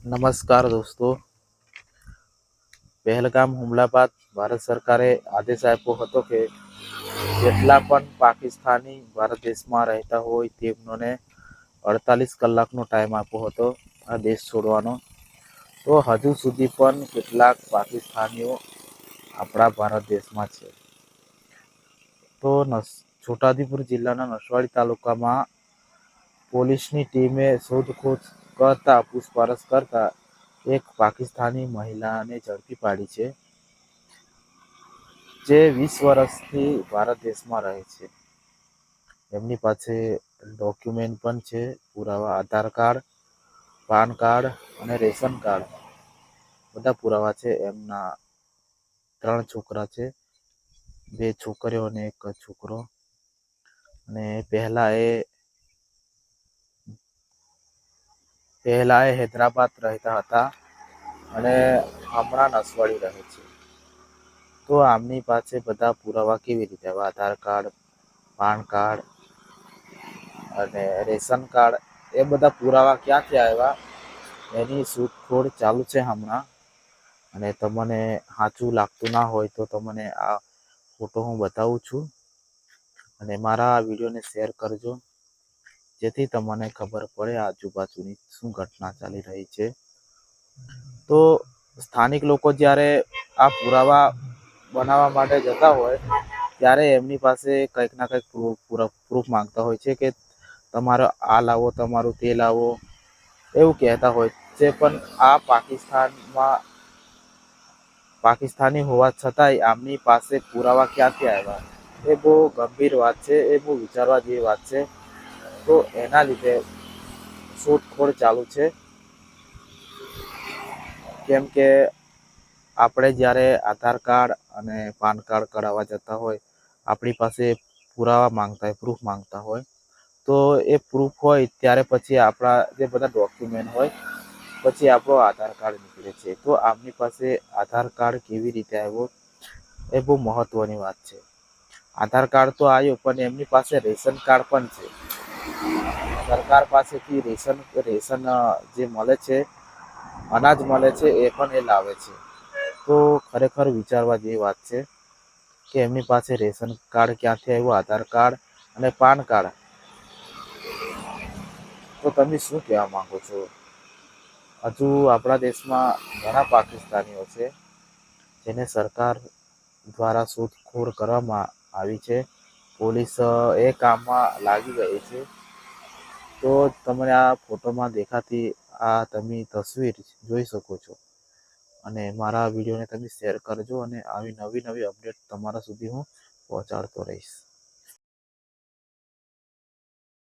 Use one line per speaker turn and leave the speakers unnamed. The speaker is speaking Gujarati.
નમસ્કાર દોસ્તો. પહેલગામ હુમલા બાદ ભારત સરકારે આદેશ આપ્યો હતો કે જેટલા પણ પાકિસ્તાની ભારત દેશમાં રહેતા હોય તેમને અડતાલીસ કલાકનો ટાઈમ આપ્યો હતો આ દેશ છોડવાનો. તો હજુ સુધી પણ કેટલાક પાકિસ્તાનીઓ આપણા ભારત દેશમાં છે. તો છોટાઉદેપુર જિલ્લાના નસવાડી તાલુકામાં પોલીસની ટીમે શોધખોળ કરતા, પૂછપરછ કરતા એક પાકિસ્તાની મહિલાને ઝડપી પાડી છે, જે વીસ વર્ષથી ભારત દેશમાં રહે છે. એમની પાસે ડોક્યુમેન્ટ પણ છે, પુરાવા, આધાર કાર્ડ, પાન કાર્ડ અને રેશન કાર્ડ. બધા પુરાવા છે, એમના ત્રણ છોકરા છે, બે છોકરીઓ અને એક છોકરો. અને પહેલા એ પહેલા એ હૈદરાબાદ રહેતા હતા અને હમણાં નસવાડી રહે છે. તો આમની પાસે બધા પુરાવા કેવી રીતે? આવ્યા આધાર કાર્ડ, પાન કાર્ડ અને રેશન કાર્ડ, એ બધા પુરાવા ક્યાંથી આવ્યા? એની શોધખોળ ચાલુ છે હમણાં. અને તમને સાચું લાગતું ના હોય તો તમને આ ફોટો હું બતાવું છું. અને મારા આ વિડીયોને શેર કરજો. જેથી તમને ખબર પડે આજુબાજુની શું ઘટના ચાલી રહી છે. તો સ્થાનિક લોકો જ્યારે આ પુરાવા બનાવવા માટે જતા હોય, ત્યારે એમની પાસે કંઈક ના કંઈક પ્રૂફ માંગતા હોય છે કે તમારો આ લાવો, તમારું તે લાવો, એવું કહેતા હોય છે. પણ આ પાકિસ્તાનમાં, પાકિસ્તાની હોવા છતાંય આમની પાસે પુરાવા ક્યાંથી આવ્યા? એ બહુ ગંભીર વાત છે, એ બહુ વિચારવા જેવી વાત છે. તો એના લીધે શોધખોળ ચાલુ છે. કેમ કે આપણે જ્યારે આધાર કાર્ડ અને પાન કાર્ડ કઢાવવા જતા હોય, આપણી પાસે પુરાવા માંગતા હોય પ્રૂફ માંગતા હોય, તો એ પ્રૂફ હોય ત્યારે પછી આપણા જે બધા ડોક્યુમેન્ટ હોય, પછી આપણો આધાર કાર્ડ નીકળે છે. તો આમની પાસે આધાર કાર્ડ કેવી રીતે આવ્યો એ બહુ મહત્ત્વની વાત છે. આધાર કાર્ડ તો આવ્યો, પણ એમની પાસે રેશન કાર્ડ પણ છે. સરકાર પાસેથી રેશન રેશન જે મળે છે, અનાજ મળે છે, એ પણ એ લાવે છે. તો ખરેખર વિચારવા જેવી વાત છે કે એમની પાસે રેશન કાર્ડ ક્યાંથી આવ્યું, આધાર કાર્ડ અને પાન કાર્ડ? તો તમે શું કહેવા માંગો છો? હજુ આપણા દેશમાં ઘણા પાકિસ્તાનીઓ છે જેને સરકાર દ્વારા શોધખોળ કરવામાં આવી છે. પોલીસ એ કામમાં લાગી ગઈ છે. તો તમને આ ફોટોમાં દેખાતી આ તમે તસવીર જોઈ શકો છો. અને મારા વિડીયોને તમે શેર કરજો અને આવી નવી નવી અપડેટ તમારા સુધી હું પહોંચાડતો રહીશ.